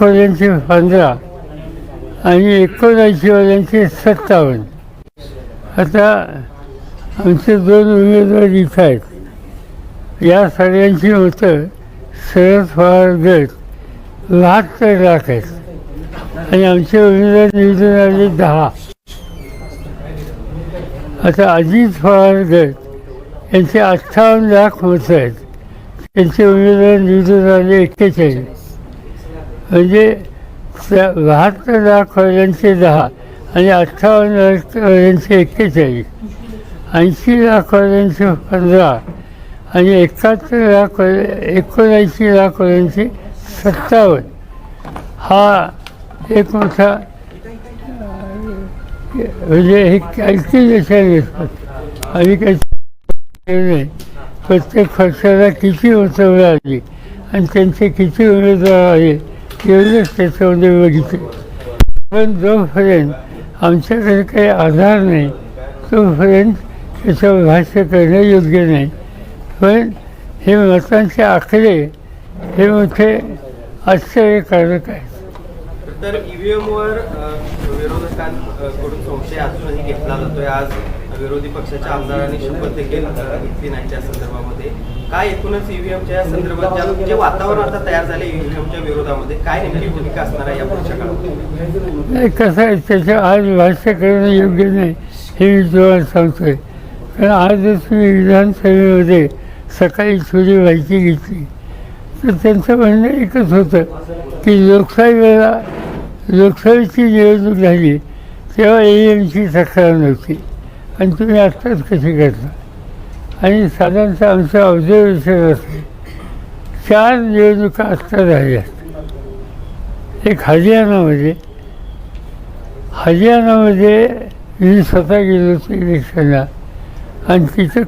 वाल्यांचे पंधरा आणि एकोणऐंशीवाल्यांचे सत्तावन्न. आता आमचे दोन उमेदवार इथं आहेत. या सगळ्यांची मतं शरद पवार गट बहात्तर लाख आहेत. आणि आमचे उमेदवार निवडून आले दहा. आता अजित पवार गट यांचे अठ्ठावन्न लाख मतं आहेत. त्यांचे उमेदवार निवडून आले एक्केचाळीस. म्हणजे त्या बहात्तर लाख वर्गांचे दहा आणि अठ्ठावन्न लाख एक्केचाळीस. ऐंशी लाख वर्गांचे पंधरा आणि एकाहत्तर लाख एकोणऐंशी लाख वर्गांचे सत्तावन्न. हा एक मोठा म्हणजे हे कॅल्क्युलेशन असतात आणि काही नाही. प्रत्येक पक्षाला किती मतं आली आणि त्यांचे किती उमेदवार आले एवढंच त्याच्यामध्ये म्हणजे बघितले. पण जोपर्यंत आमच्याकडे काही आधार नाही तोपर्यंत त्याच्यावर भाष्य करणं योग्य नाही. पण हे मतांचे आकडे हे मोठे आश्चर्यकारक आहेत. तर ईव्हीएमवर विरोधकांकडून संशय अजूनही घेतला जातोय. आज विरोधी पक्षाच्या आमदारांनी शपथ देखील घेतली नाही त्या संदर्भामध्ये. काय एकूणच ईव्हीएमच्या या संदर्भात ज्या- जे वातावरण आता तयार झाले ईव्हीएमच्या विरोधामध्ये काय नेमकी भूमिका असणार आहे या पुढच्या काळात? नाही कसं आहे त्याच्या आज भाष्य करणं योग्य नाही हे मी तुम्हाला सांगतोय. कारण आजच मी विधानसभेमध्ये सकाळी थोडी माहिती घेतली. तर त्यांचं म्हणणं एकच होतं की लोकसभेला लोकसभेची निवडणूक झाली तेव्हा ए एमची तक्रार नव्हती. आणि तुम्ही आत्ताच कशी करता? आणि साधारणतः आमचं ऑब्झर्वेशन असते चार निवडणुका आत्ता झाल्या. एक हरियाणामध्ये. हरियाणामध्ये मी स्वतः गेलो होतो इलेक्शनला. आणि तिथं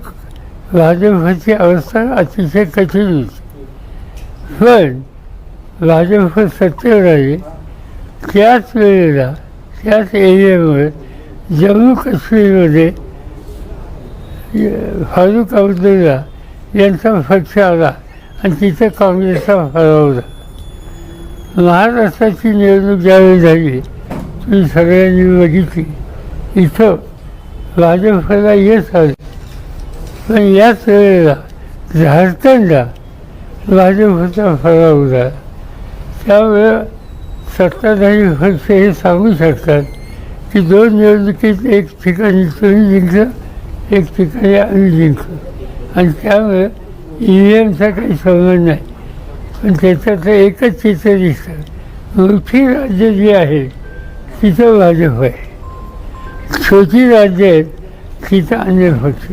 भाजपची अवस्था अतिशय कठीण होती. पण भाजप सत्तेवर आले. त्याच वेळेला त्याच एरियामुळे जम्मू काश्मीरमध्ये फारुख अब्दुल्ला यांचा पक्ष आला आणि तिथं काँग्रेसचा हरवला. झाला महाराष्ट्राची निवडणूक ज्यावेळी झाली. तुम्ही सगळ्यांनी बघितली. इथं भाजपला यश आले. पण याच वेळेला झारखंडला भाजपचा फराव झाला. त्यामुळं सत्ताधारी पक्ष हे सांगू शकतात की दोन निवडणुकीत एक ठिकाणी तुम्ही जिंकलं एक ठिकाणी आम्ही जिंकलो आणि त्यामुळं ई व्ही एमचा काही संबंध नाही पण त्याच्यात एकच चित्र दिसतं मोठी राज्य जी आहेत तिथं भाजप आहे छोटी राज्य आहेत तिथं अन्य पक्ष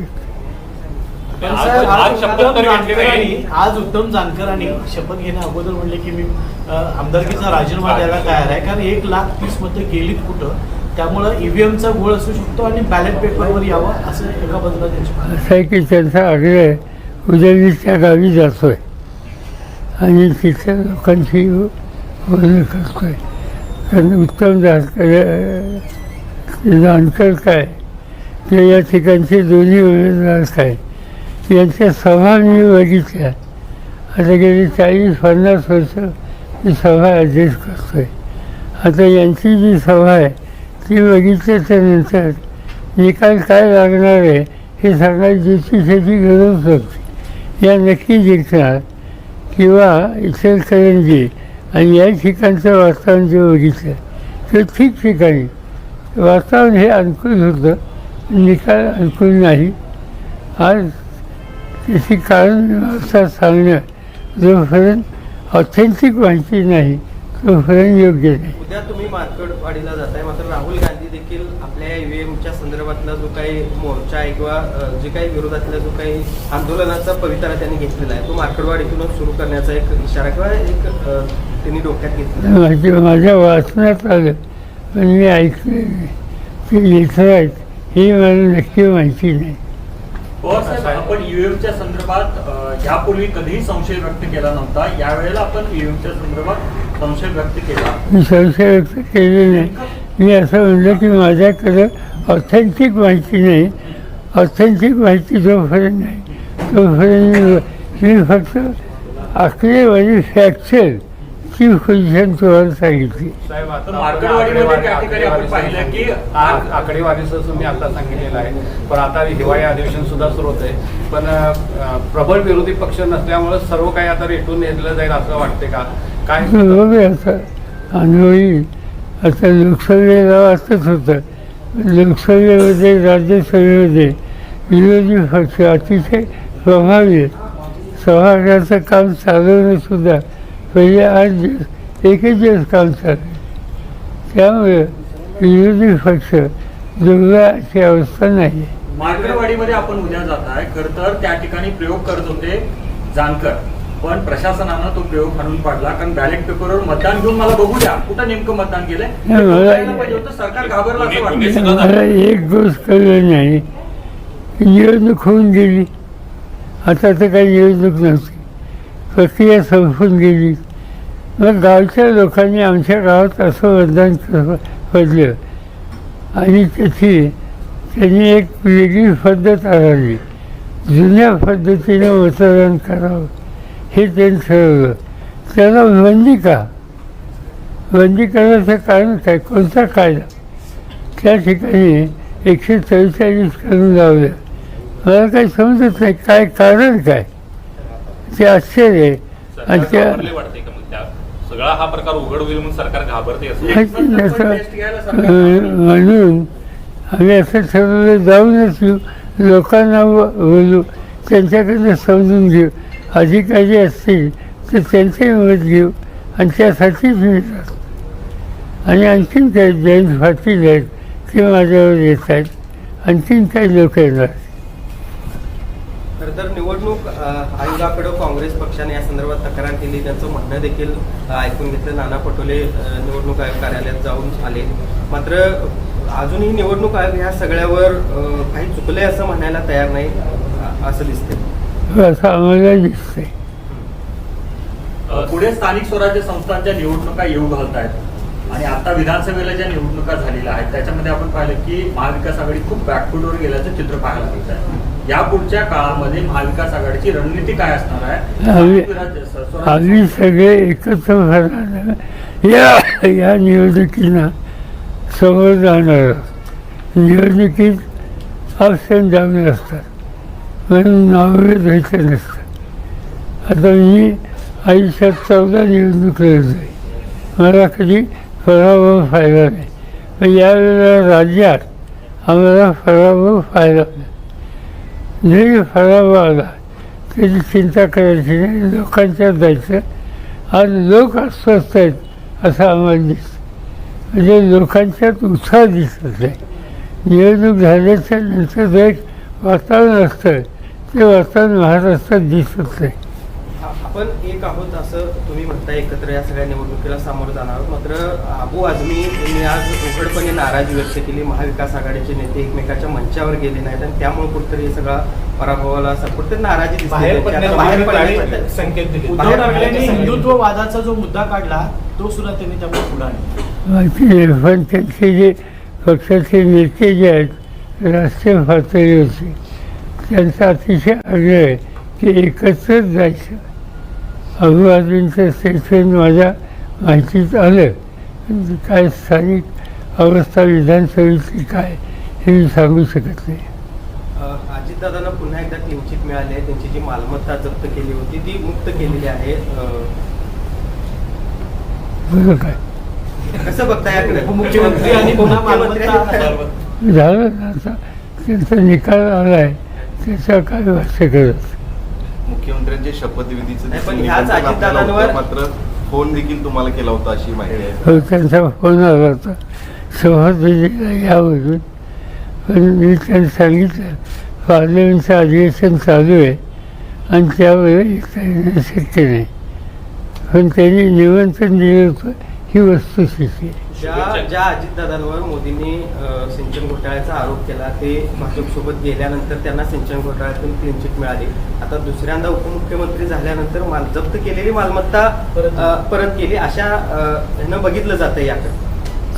आज- उत्तम जानकरांनी नाही. आज उत्तम जानकरांनी शपथ घेण्या अगोदर म्हणले की मी आमदारकीचा राजीनामा द्यायला तयार आहे. कारण एक लाख तीस मतं गेलीत कुठं? त्यामुळं ईव्हीएमचा घोळ असू शकतो आणि बॅलेट पेपरवर यावं असं एका बाजूला त्यांची असं आहे की त्यांचा आग्रह उद्या गावी जातोय. आणि तिथल्या लोकांशी बोलणं करतोय. कारण उत्तम जानकर जानकर काय किंवा या ठिकाणचे दोन्ही उमेदवार काय? यांच्या सभा मी बघितल्या आता गेली चाळीस पन्नास वर्ष मी सभा अध्यक्ष करतोय. आता यांची जी सभा आहे ती बघितली त्यानंतर निकाल काय लागणार आहे हे सांगायची त्याची गरज नव्हती या नक्की जिंकणार किंवा इचलकरंजी आणि या ठिकाणचं वातावरण जे बघितलं ते ठिकठिकाणी वातावरण हे अनुकूल होतं निकाल अनुकूल नाही. आज त्याची कारण व्यवस्था सांगणं जोपर्यंत ऑथेंटिक माहिती नाही योग्य. नाही उद्या तुम्ही मार्कडवाडीला जाताय. मात्र राहुल गांधी देखील आपल्या ईव्हीएमच्या संदर्भातला जो काही मोर्चा आहे किंवा जे काही विरोधातला जो काही आंदोलनाचा पवित्रा त्यांनी घेतलेला आहे तो मार्कडवाडीतूनच सुरू करण्याचा एक इशारा किंवा एक त्यांनी डोक्यात घेतलेला आहे. माझी माझ्या वाचण्यात आलं पण मी ऐकलं नाही. ते लेखक आहेत ही मला नक्की माहिती नाही. साहेब आपण ईव्हीएमच्या संदर्भात अ, यापूर्वी कधीही संशय व्यक्त केला नव्हता. यावेळेला आपण ईव्हीएमच्या संदर्भात संशय व्यक्त केला. मी संशय व्यक्त केले नाही. मी असं म्हणलं की माझ्याकडं ऑथेंटिक माहिती नाही. ऑथेंटिक माहिती जोपर्यंत नाही तोपर्यंत मी- फक्त आकडेवारी फॅक्चर ती पोझिशन तुम्हाला सांगितली. पाहिलं की आकडेवारीचं तुम्ही आता सांगितलेलं आहे. पण आता हिवाळी अधिवेशन सुद्धा सुरू होत आहे पण प्रबळ विरोधी पक्ष नसल्यामुळे सर्व काही आता रेटून नेलं जाईल असं वाटते का? काय बरोबर आता. अनुभवी आता लोकसभेला असंच होतं. लोकसभेमध्ये राज्यसभेमध्ये विरोधी पक्ष अतिशय प्रभावी आहे. सभागृहाचं काम चालवणं सुद्धा पहिले आठ दिवस एकच दिवस काम चाललं. त्यामुळे विरोधी पक्ष दुर्गाची अवस्था नाही आहे मार्केटवाडीमध्ये आपण उद्या जात आहे. खर तर त्या ठिकाणी प्रयोग करत होते जानकर. पण प्रशासनानं तो प्रयोग हाणून पाडला. कारण बॅलेट पेपरवर मतदान घेऊन मला बघू द्या. कुठं नेमकं मतदान केलंय पाहिजे होतं. सरकार घाबरलं असं वाटतं एक गोष्ट कळलं नाही. निवडणूक होऊन गेली. आता तर काही निवडणूक नव्हती प्रक्रिया संपून गेली. मग गावच्या लोकांनी आमच्या गावात असं मतदान पडलं. आणि त्याची त्यांनी एक वेगळी पद्धत आढळली. जुन्या पद्धतीनं मतदान करावं. हे त्यांनी ठरवलं त्याला बंदी का बंदी करण्याचं कारण काय? कोणता कायदा त्या ठिकाणी एकशे चव्वेचाळीस करून लावलं. मला काही समजत नाही काय कारण काय? ते आश्चर्य आहे. आणि त्या घाबरले वाटते का मग? त्या सगळा हा प्रकार उघड होईल म्हणून सरकार घाबरते म्हणून आम्ही असं ठरवलं जाऊनच येऊ. लोकांना बोलू. त्यांच्याकडनं समजून घेऊ. अधिकारी असतील तर त्यांचे मत घेऊ आणि त्यासाठीच मिळतात आणि आणखीन काही जयंत पाटील आहेत ते माझ्यावर येत आहेत आणखीन काही लोक येणार तर निवडणूक अ, आयोगाकडे काँग्रेस पक्षाने या संदर्भात तक्रार केली. त्यांचं म्हणणं देखील ऐकून घेतलं. नाना पटोले निवडणूक आयोग कार्यालयात जाऊन आले. मात्र अजूनही निवडणूक आयोग ह्या सगळ्यावर काही चुकले असं म्हणायला तयार नाही असं दिसतंय. असं आम्हाला अ, पुढे स्थानिक स्वराज्य संस्थांच्या निवडणुका येऊ घालत आहेत आणि आता विधानसभेला ज्या निवडणुका झालेल्या आहेत त्याच्यामध्ये आपण पाहिलं की महाविकास आघाडी खूप बॅकफुटवर गेल्याचं चित्र पाहायला मिळत आहे या पुढच्या काळामध्ये महाविकास आघाडीची रणनीती काय असणार आहे? आम्ही- सगळे एकत्र या या निवडणुकींना समोर जाणार. निवडणुकीत अप्स अँड डाऊन असतात. म्हणून नावे घ्यायचं नसतं. आता मी आयुष्यात चौदा निवडणूक लढलोय. मला कधी पराभव फायदा नाही. पण यावेळेला राज्यात आम्हाला पराभव फायदा नाही. जरी पराभव आला त्याची चिंता करायची नाही. लोकांच्या जायचं. आज लोक अस्वस्थ आहेत असं आम्हाला दिसतं. म्हणजे लोकांच्यात उत्साह दिसत नाही. निवडणूक झाल्याच्यानंतर एक वातावरण असतं. ते वातावरण महाराष्ट्रात दिसत नाही आपण एक आहोत असं तुम्ही म्हणताय एकत्र या सगळ्या निवडणुकीला सामोरं जाणार आहोत. मात्र अबू आझमी यांनी आज उघडपणे नाराजी व्यक्त केली. महाविकास आघाडीचे नेते एकमेकाच्या मंचावर गेले नाहीत आणि त्यामुळे कुठेतरी हे सगळा पराभवाला असं कुठेतरी नाराजी बाहेर संकेत दिले. उद्धव ठाकरेंनी. हिंदुत्ववादाचा जो मुद्दा काढला तो सुद्धा त्यांनी त्यामुळे पुढे आणला. पण त्यांचे जे पक्षाचे नेते जे आहेत राष्ट्रीय पातळीवरचे त्यांचा अतिशय आग्रह आहे की एकत्रच जायचं. अभिवादींचं स्टेटमेंट माझ्या माहितीत आलं. काय स्थानिक अवस्था विधानसभेची काय हे मी सांगू शकत नाही. अजितदादांना पुन्हा एकदा चिट मिळाली. आहे त्यांची जी मालमत्ता जप्त केली होती ती मुक्त केलेली आहे. अ, बरं काय कसं बघता याकडे? उपमुख्यमंत्री आणि पुन्हा मालमत्ता झालं त्यांचा निकाल आला आहे त्याच्यावर काय भाष्य करत मुख्यमंत्र्यांचे शपथविधीचं नाही, पण ह्याच अजितदादांवर- होतं, मात्र फोन देखील तुम्हाला केला होता अशी माहिती आहे. हो त्यांचा फोन आला होता. सभापतीला यावरून. पण मी त्यांना सांगितलं पार्लमेंटचं अधिवेशन चालू आहे आणि येता येणं शक्य नाही. पण त्यांनी निमंत्रण दिलं होतं ही वस्तुस्थिती आहे ज्या ज्या अजितदादांवर मोदींनी सिंचन घोटाळ्याचा आरोप केला ते भाजपसोबत गेल्यानंतर त्यांना सिंचन घोटाळ्यातून क्लीन चिट मिळाली. आता दुसऱ्यांदा उपमुख्यमंत्री झाल्यानंतर माल जप्त केलेली मालमत्ता परत- केली. अशा ह्यानं बघितलं जातं याकडे.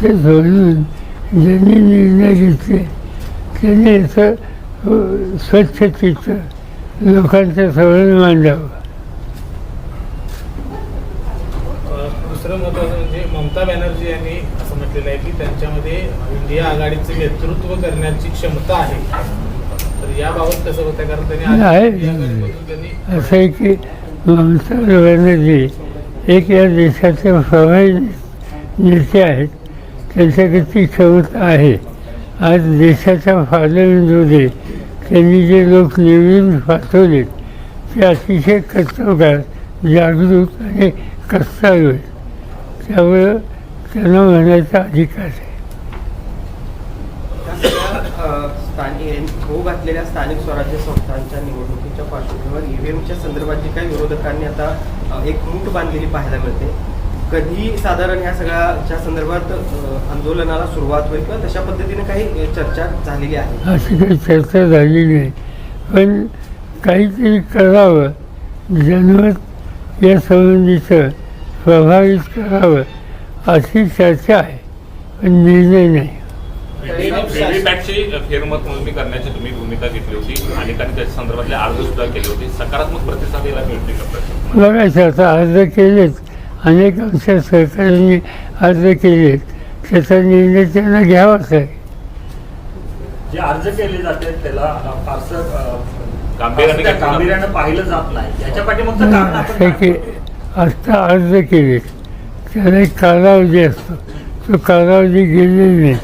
ते म्हणून ज्यांनी निर्णय घेतले त्यांनी याचं अ, स्वच्छ चित्र लोकांच्या समोर मांडावं. दुसरं महत्त्वाचं म्हणजे ममता बॅनर्जी यांनी असं म्हटलेलं आहे की त्यांच्यामध्ये इंडिया आघाडीचे नेतृत्व करण्याची क्षमता आहे. तर याबाबत कसं होतं? कारण त्यांनी असं आहे की ममता बॅनर्जी एक या देशाचे प्रभावी नेते आहेत. त्यांच्याकडे ती क्षमता आहे. आज देशाच्या फालविंदूने त्यांनी जे लोक निवडून पाठवले ते अतिशय कर्तव्यकार जागरूक आणि आहेत. त्यामुळं त्यांना म्हणायचा अधिकार आहे. होऊ घातलेल्या स्थानिक स्वराज्य संस्थांच्या निवडणुकीच्या पार्श्वभूमीवर ईव्हीएमच्या संदर्भात जी काही विरोधकांनी आता एक मूठ बांधलेली पाहायला मिळते. कधी साधारण ह्या सगळ्याच्या संदर्भात आंदोलनाला सुरुवात होईल किंवा तशा पद्धतीने काही चर्चा झालेली आहे. अशी काही चर्चा झाली नाही. पण काहीतरी करावं. जनमत या संबंधीचं प्रभावित करावं अशी चर्चा आहे. पण निर्णय नाही. व्हीव्हीपॅटची फेरमत मोजणी करण्याची तुम्ही भूमिका घेतली होती अनेकांनी त्याच्या संदर्भातले अर्ज सुद्धा केले होते. सकारात्मक प्रतिसाद याला मिळते का प्रश्न? बघायचं आता अर्ज केलेत. अनेक आमच्या सरकारने अर्ज केलेत. त्याचा निर्णय त्यांना घ्यावाच आहे. जे अर्ज केले जाते त्याला फारसं गांभीर्याने पाहिलं जात नाही. याच्या पाठीमागचं कारण आत्ता अर्ज केलेत त्याला एक कालावधी असतो. तो कालावधी गेलेला नाही.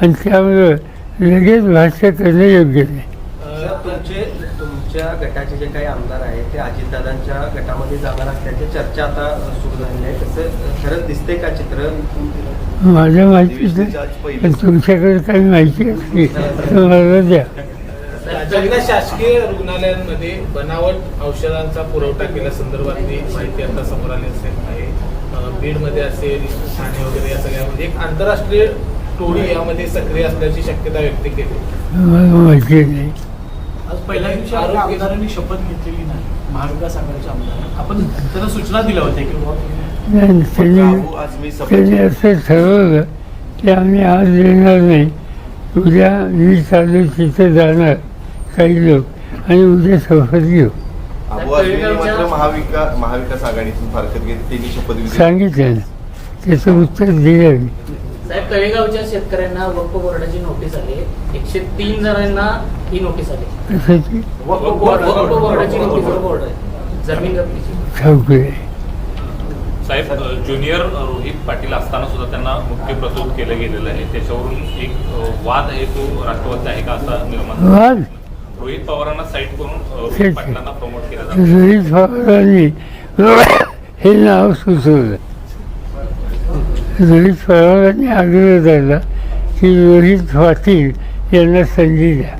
आणि त्यामुळं लगेच भाष्य करणं योग्य नाही. तुमचे तुमच्या गटाचे जे काही आमदार आहेत ते अजितदादांच्या गटामध्ये जाणार असल्याची चर्चा आता सुरू झालेली आहे. तसं खरंच दिसतंय का चित्र? माझ्या माहितीचं पण तुमच्याकडे काही माहिती असली तर मला द्या. राज्यातल्या शासकीय रुग्णालयांमध्ये बनावट औषधांचा पुरवठा केल्यासंदर्भातली माहिती आता समोर आली असेल. आहे. बीडमध्ये असेल ठाणे वगैरे या सगळ्यामध्ये. एक आंतरराष्ट्रीय टोळी यामध्ये सक्रिय असल्याची शक्यता व्यक्त केली. मला माहिती नाही आज पहिल्या दिवशी आमदारांनी शपथ घेतलेली नाही. महाविकास आघाडीच्या आमदारांनी. आपण त्यांना सूचना दिल्या होत्या की त्यांनी असं ठरवलं की आम्ही आज येणार नाही. उद्या मी चालू तिथे जाणार. काही लोक आणि उद्या शपथ घेऊ. अबू आझमींनी मात्र महाविकास महाविकास आघाडीतून फारकत त्यांनी सांगितलं ना. त्याचं उत्तर दिलं मी. साहेब तळेगावच्या शेतकऱ्यांना वक्फ बोर्डाची नोटीस आली. एकशे तीन जणांना ही नोटीस आली. वक्फ बोर्ड वक्फ बोर्डाची नोटीस वक्फ बोर्ड आहे. जमीन जप्तीची. ठाऊक आहे साहेब अ, ज्युनियर अ, रोहित पाटील असताना सुद्धा त्यांना मुख्य प्रस्तुत केलं गेलेलं आहे. त्याच्यावरून एक अ, वाद आहे तो राष्ट्रवादीचा आहे का असा निर्माण झाला. वाद? रोहित पवारांना साईट करून. पाटलांना प्रमोट केलं रोहित पवारांनी हे नाव सुचवलं रोहित पवारांनी आग्रह धरला की रोहित पाटील यांना संधी द्या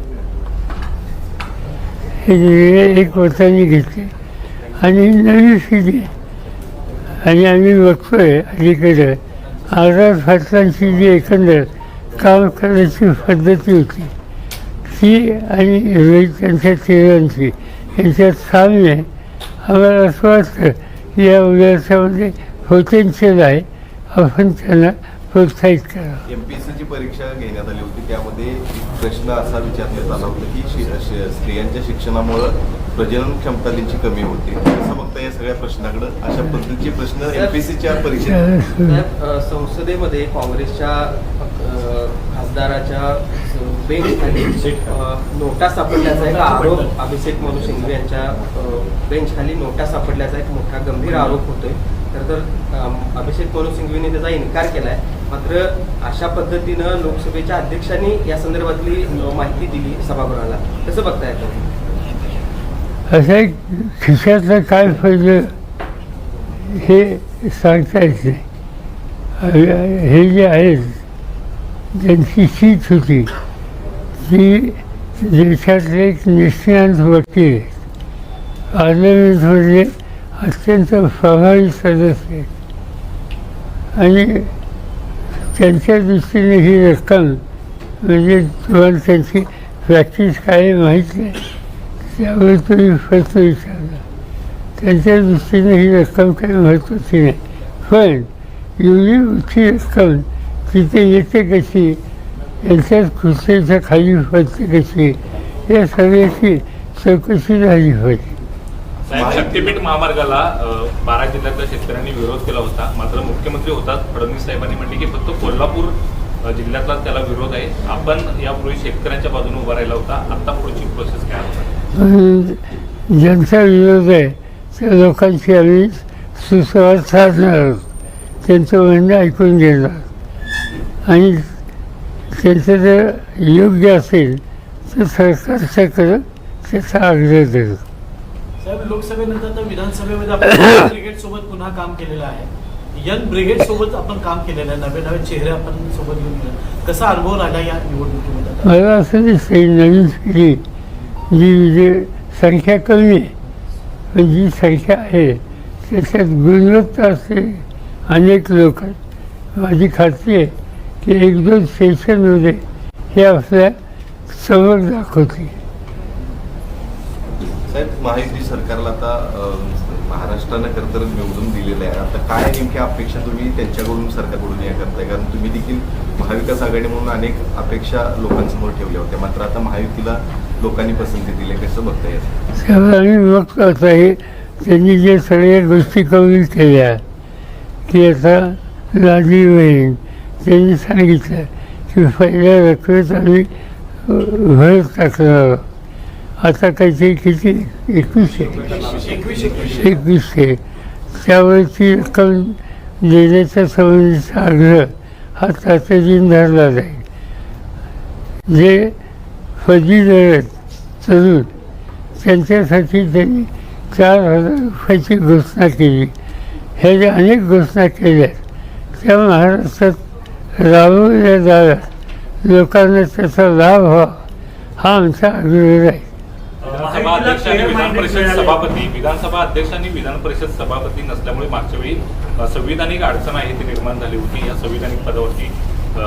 हे निर्णय एक वर्षांनी घेतले आणि नवी स्थिती आहे. आणि आम्ही बघतोय अलीकडे आझाद फाटलांची जी एकंदर काम करायची पद्धती होती ती आणि त्यांच्या चेहऱ्यांची यांच्यात साम्य आम्हाला असं वाटतं की या उद्याच्यामध्ये पोटेन्शियल आहे आपण त्यांना प्रोत्साहित करावं एम पी एस सीची परीक्षा घेण्यात आली होती. त्यामध्ये एक प्रश्न असा विचारण्यात आला होता की स्त्रियांच्या शिक्षणामुळं प्रजनन क्षमता त्यांची कमी होते. कसं बघता या सगळ्या प्रश्नाकडे अशा पद्धतीचे प्रश्न एम पी एस सीच्या परीक्षेत संसदेमध्ये काँग्रेसच्या खासदाराच्या बेंच खाली अ, नोटा सापडल्याचा एक आरोप अभिषेक मनु सिंघवी यांच्या अ, बेंच खाली नोटा सापडल्याचा एक मोठा गंभीर आरोप होतोय. तर तर अभिषेक मनु सिंघवीने त्याचा इन्कार केलाय. मात्र अशा पद्धतीनं लोकसभेच्या अध्यक्षांनी या संदर्भातली माहिती दिली सभागृहाला. कसं बघताय असं एक खिशातलं काय पाहिजे हे सांगता येत नाही. हे जे आहेत ज्यांची सीट होती ती देशातले एक निष्णात वकील आहेत अत्यंत प्रभावी सदस्य आणि त्यांच्या दृष्टीने ही रक्कम म्हणजे तुम्हाला त्यांची प्रॅक्टिस काय माहीत नाही त्यामुळे तुम्ही प्रश्न विचारला. त्यांच्या दृष्टीने ही रक्कम काही महत्त्वाची नाही. पण एवढी मोठी रक्कम तिथे येते कशी यांच्यात खुर्चीच्या खाली पडते कशी या सगळ्याची चौकशी झाली पाहिजे. शक्तीपीठ महामार्गाला बारा जिल्ह्यातल्या शेतकऱ्यांनी विरोध केला होता. मात्र मुख्यमंत्री होतात. फडणवीस साहेबांनी म्हटले की फक्त कोल्हापूर जिल्ह्यातला त्याला विरोध आहे. आपण यापूर्वी शेतकऱ्यांच्या बाजूने उभा राहिला होता. आता पुढची प्रोसेस काय ज्यांचा विरोध आहे त्या लोकांशी आम्ही सुसंवाद साधणार आहोत. त्यांचं म्हणणं ऐकून घेणार आणि त्यांचं जर योग्य असेल तर सरकारच्याकडं त्याचा आग्रह धरू साहेब लोकसभेनंतर तर विधानसभेमध्ये आपण ब्रिगेड सोबत पुन्हा काम केलेलं आहे. यंग ब्रिगेड सोबत आपण काम केलेलं आहे. नवे नवे चेहरे आपण सोबत घेऊन कसा अनुभव राहिला या निवडणुकीमध्ये? मला असं दिसते नवीन पिढी जी जी संख्या कमी आहे पण जी संख्या आहे त्याच्यात गुणवत्ता असते. अनेक लोक माझी खात्री आहे की एक दोन सेशनमध्ये हे आपल्यासमोर दाखवतील. साहेब महायुती सरकारला आता महाराष्ट्रानं खरं तर निवडून दिलेलं आहे. आता काय नेमक्या अपेक्षा तुम्ही त्यांच्याकडून सरकारकडून या करताय? कारण तुम्ही देखील महाविकास आघाडी म्हणून अनेक अपेक्षा लोकांसमोर ठेवल्या होत्या. मात्र आता महायुतीला लोकांनी पसंती दिली आहे. कसं बघता येईल आम्ही विभक्त आता आहे. त्यांनी जे सगळ्या गोष्टी करून केल्या की आता लाडली होईल त्यांनी सांगितलं की पहिल्या रकमेत आम्ही भर टाकणार आहोत. आता काहीतरी किती? एकवीसशे. एकवीसशे. त्यावरची रक्कम देण्याच्या संबंधीचा आग्रह हा तातडीने धरला जाईल. जे फजी आहेत तरुण त्यांच्यासाठी त्यांनी चार हजार रुपयाची घोषणा केली. ह्या ज्या अनेक घोषणा केल्या त्या महाराष्ट्रात राबवल्या जाव्यात. लोकांना त्याचा लाभ व्हावा हा आमचा आग्रह आहे. विधानसभा अध्यक्ष आणि विधान परिषद सभापती. विधानसभा अध्यक्ष आणि विधान परिषद सभापती नसल्यामुळे मागच्या वेळी संविधानिक अडचण आहे ती निर्माण झाली होती. या संविधानिक पदावरती अ,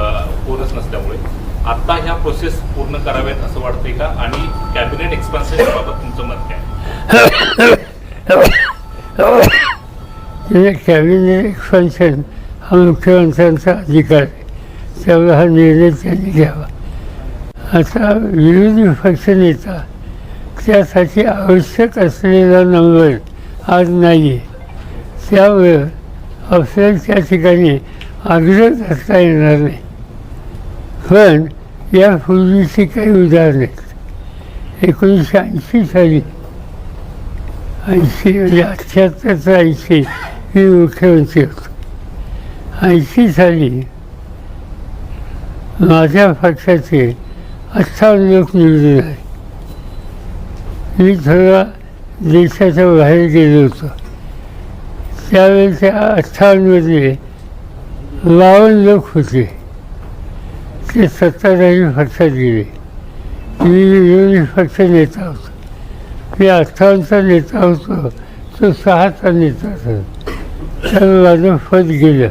कोणच नसल्यामुळे. आता ह्या प्रोसेस पूर्ण कराव्यात असं वाटतंय का? आणि कॅबिनेट एक्सपान्शन बाबत तुमचं मत काय? कॅबिनेट एक्सपान्शन हा मुख्यमंत्र्यांचा अधिकार आहे. त्यामुळे हा निर्णय त्यांनी घ्यावा. आता विरोधी पक्षनेता त्यासाठी आवश्यक असलेला नंबर आज नाही आहे त्यामुळं आपल्याला त्या ठिकाणी आग्रह करता येणार नाही. पण यापूर्वीची काही उदाहरणं आहेत. एकोणीसशे ऐंशी साली ऐंशी म्हणजे अठ्ठ्याहत्तरचा ऐंशी मी मुख्यमंत्री होतो. ऐंशी साली माझ्या पक्षाचे अठ्ठावन्न लोक निवडून आले. मी थोडा देशाच्या बाहेर गेलो होतो. त्यावेळेच्या अठ्ठावन्नमध्ये बावन्न लोक होते. ते सत्ताधारी पक्षात गेले. मी विरोधी पक्ष नेता होतो. मी अठ्ठावन्नचा नेता होतो तो सहाचा नेता होता. त्यामुळे माझं पद गेलं.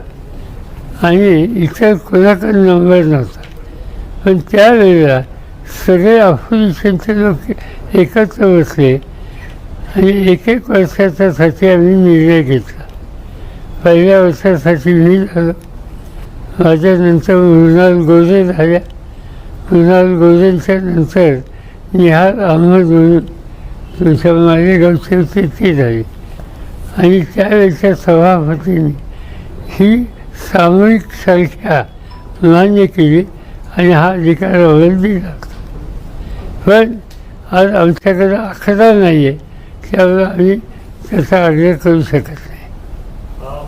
आणि इतर कोणाकडे नंबर नव्हता. पण त्यावेळेला सगळे ऑपोजिशनचे लोक एकत्र बसले आणि एक एक वर्षाच्यासाठी आम्ही निर्णय घेतला. पहिल्या वर्षासाठी मी झालो माझ्यानंतर मृणाल गोरे झाल्या. मृणाल गोरेंच्या नंतर निहाल अहमद म्हणून तुमच्या मालेगावचे होते ते झाले. आणि त्यावेळेच्या सभापतींनी ही सामूहिक संख्या मान्य केली आणि हा अधिकार अवलंबी लागतो पण आज आमच्याकडे आकडा नाही आहे त्यामुळे आम्ही त्याचा आग्रह करू शकत नाही.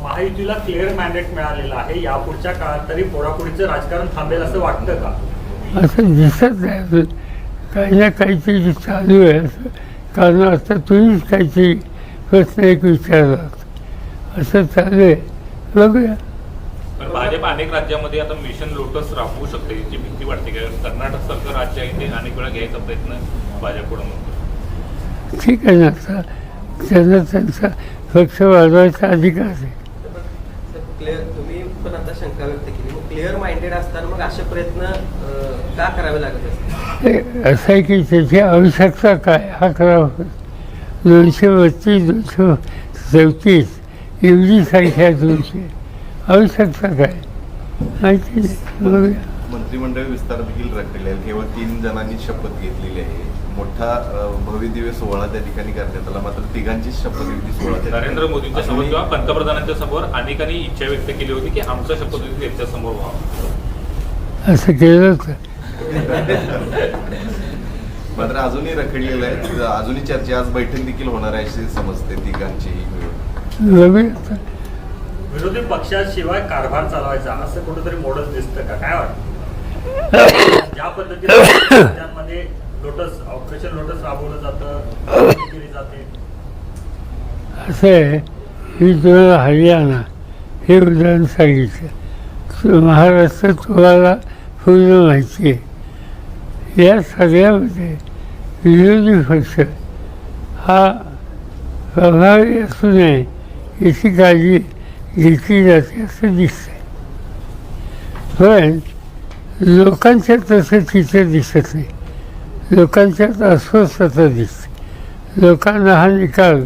महायुतीला क्लिअर मॅन्डेट मिळालेलं आहे. यापुढच्या काळात तरी पोरापुढीचं राजकारण थांबेल असं वाटतं का? असं दिसत नाही अजून. काही ना काहीतरी चालू आहे असं. कारण आता तुम्हीच काहीतरी प्रश्न एक विचारला होता. असं चालू आहे. बघूया. भाजप अनेक राज्यामध्ये आता मिशन लोटस राबवू शकते याची भीती वाटते. का कर्नाटक सारखं राज्य आहे ते अनेक वेळा घ्यायचा प्रयत्न भाजपकडून ठीक आहे ना त्यांना त्यांचा पक्ष वाढवायचा अधिकार आहे. क्लिअर तुम्ही पण आता शंका व्यक्त केली. मग क्लिअर माइंडेड असताना मग असे प्रयत्न अं, का करावे लागत असतात हे असं आहे की त्याची आवश्यकता काय? हा करावा दोनशे बत्तीस दोनशे चौतीस एवढी संख्या तुमची आवश्यकता काय? माहिती मंत्रिमंडळ विस्तार देखील रखडले आहे. केवळ तीन जणांनी शपथ घेतलेली आहे. मोठा भव्यदिव्य सोहळा त्या ठिकाणी करण्यात आला. मात्र तिघांची शपथविधी सोहळा नरेंद्र मोदींच्या समोर किंवा पंतप्रधानांच्या समोर अनेकांनी इच्छा व्यक्त केली होती की आमचा शपथविधी त्यांच्यासमोर व्हावा. असं केलं तर मात्र अजूनही रखडलेलं आहे. अजूनही चर्चा आज बैठक देखील होणार आहे अशी समजते तिघांची. विरोधी पक्षाशिवाय कारभार चालवायचा असं कुठेतरी मॉडेल दिसतं का? काय वाटतं? ज्या पद्धतीने लोटस ऑपरेशन लोटस राबवलं जातं केली जाते. असं आहे मी तुम्हाला हरियाणा हे उदाहरण सांगितलं महाराष्ट्र तुम्हाला पूर्ण माहिती आहे. या सगळ्यामध्ये विरोधी पक्ष हा प्रभावी असू नये याची काळजी घेतली जाते असं दिसतंय. पण लोकांच्या तसं चित्र दिसत नाही. लोकांच्यात अस्वस्थता दिसते. लोकांना हा निकाल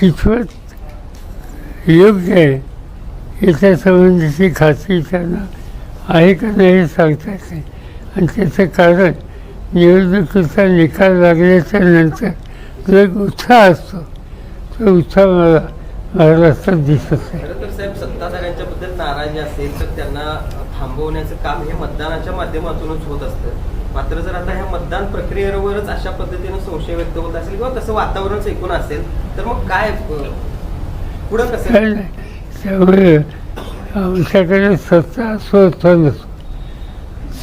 कितपत योग्य आहे याच्या संबंधीची खात्री त्यांना आहे का नाही हे सांगता येत नाही. आणि त्याचं कारण निवडणुकीचा निकाल लागल्याच्या नंतर जो एक उत्साह असतो. तो उत्साह मला महाराष्ट्रात दिसत नाही. खरं तर साहेब सत्ताधाऱ्यांच्याबद्दल नाराजी असेल तर त्यांना थांबवण्याचं काम हे मतदानाच्या माध्यमातूनच होत असतं. मात्र जर आता ह्या मतदान प्रक्रियेवरच अशा पद्धतीनं संशय व्यक्त होत असेल किंवा तसं वातावरणच एकूण असेल तर मग काय पुढं कसं? त्यामुळे आमच्याकडे सत्ता असो अथवा नसो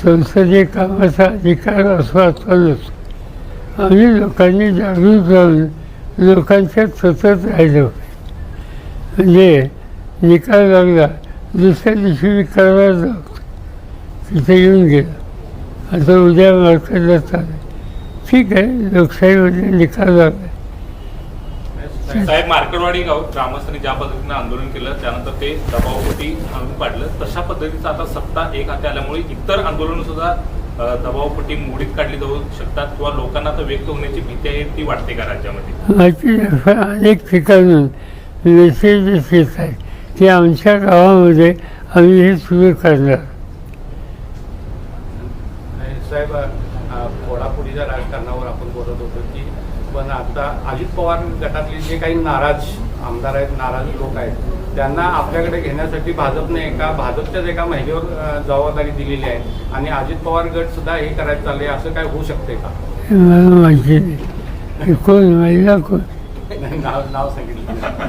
संसदीय कामाचा अधिकार असो अथवा नसो. आम्ही लोकांनी जागृत राहून लोकांच्यात सतत राहिलं. म्हणजे निकाल लागला दुसऱ्या दिवशी मी करायला जाऊ तिथे येऊन गेला. आता उद्या मार्केटला चालेल. ठीक आहे लोकशाहीमध्ये निकाल लागला. साहेब मार्कडवाडी गाव ग्रामस्थांनी ज्या पद्धतीने आंदोलन केलं त्यानंतर ते दबावपोटी आणून पाडलं. तशा पद्धतीचं आता सत्ता एक हाती आल्यामुळे इतर आंदोलन सुद्धा दबावपोटी मोडीत काढली जाऊ शकतात किंवा लोकांना आता व्यक्त होण्याची भीती आहे ती वाटते का राज्यामध्ये? अनेक ठिकाणून मेसेजेस येत आहेत की आमच्या गावामध्ये आम्ही हे सुरू करणार. साहेब अ, राजकारणावर आपण बोलत होतो की पण आता अजित पवार गटातले जे काही नाराज आमदार आहेत नाराज लोक आहेत त्यांना आपल्याकडे घेण्यासाठी भाजपने एका भाजपच्याच एका महिलेवर जबाबदारी दिलेली आहे आणि अजित पवार गट सुद्धा हे करायचं चालले असं काय होऊ शकते का हे कोण महिला कोण नाव नाव सांगितलं